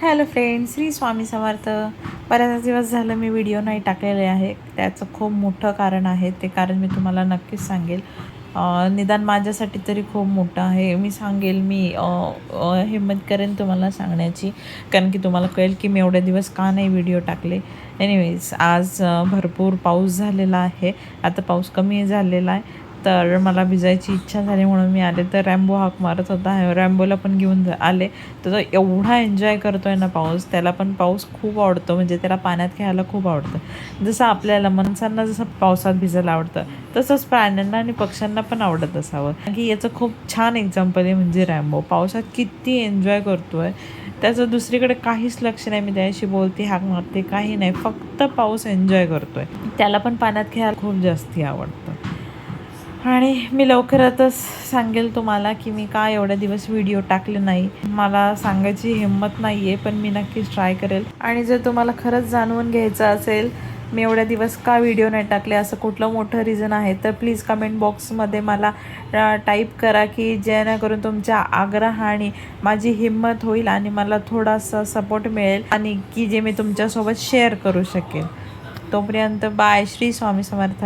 Hello friend Shri Swami Samarth. बऱ्याच दिवस झालं मी व्हिडिओ नाही टाकलेले आहे. त्याचं खूप मोठं कारण आहे. ते कारण मी तुम्हाला नक्कीच सांगेल. निदान माझ्यासाठी तरी खूप मोठं आहे. मी सांगेल मी हिंमत करेन तुम्हाला सांगण्याची. कारण की तुम्हाला कळेल की मी एवढे दिवस का नाही व्हिडिओ टाकले. एनिवेज आज भरपूर पाऊस झालेला आहे. आता पाऊस कमी झालेला आहे. तर मला भिजायची इच्छा झाली म्हणून मी आले. तर रॅम्बो हाक मारत होता. रॅम्बोला पण घेऊन जा- आले. तर तो एवढा एन्जॉय करतोय ना पाऊस. त्याला पण पाऊस खूप आवडतो. म्हणजे त्याला पाण्यात खेळायला खूप आवडतं. जसं आपल्याला माणसांना जसं पावसात भिजायला आवडतं तसंच प्राण्यांना आणि पक्ष्यांना पण आवडत असावं. कारण की याचं खूप छान एक्झाम्पल आहे म्हणजे रॅम्बो पावसात किती एन्जॉय करतोय. त्याचं दुसरीकडे काहीच लक्ष नाही. मी त्याशी बोलते हाक मारते काही नाही. फक्त पाऊस एन्जॉय करतोय. त्याला पण पाण्यात खेळायला खूप जास्ती आवडतं. आणि मी लवकरातच सांगेल तुम्हाला की मी का एवढ्या दिवस व्हिडिओ टाकले नाही. मला सांगायची हिंमत नाही आहे पण मी नक्कीच ट्राय करेल. आणि जर तुम्हाला खरंच जाणून घ्यायचं असेल मी एवढ्या दिवस का व्हिडिओ नाही टाकले असं कुठलं मोठं रिझन आहे तर प्लीज कमेंट बॉक्समध्ये मला टाईप करा की जेणेकरून तुमच्या आग्रहाने माझी हिंमत होईल आणि मला थोडासा सपोर्ट मिळेल आणि की जे मी तुमच्यासोबत शेअर करू शकेल. तोपर्यंत बाय श्री स्वामी समर्थ.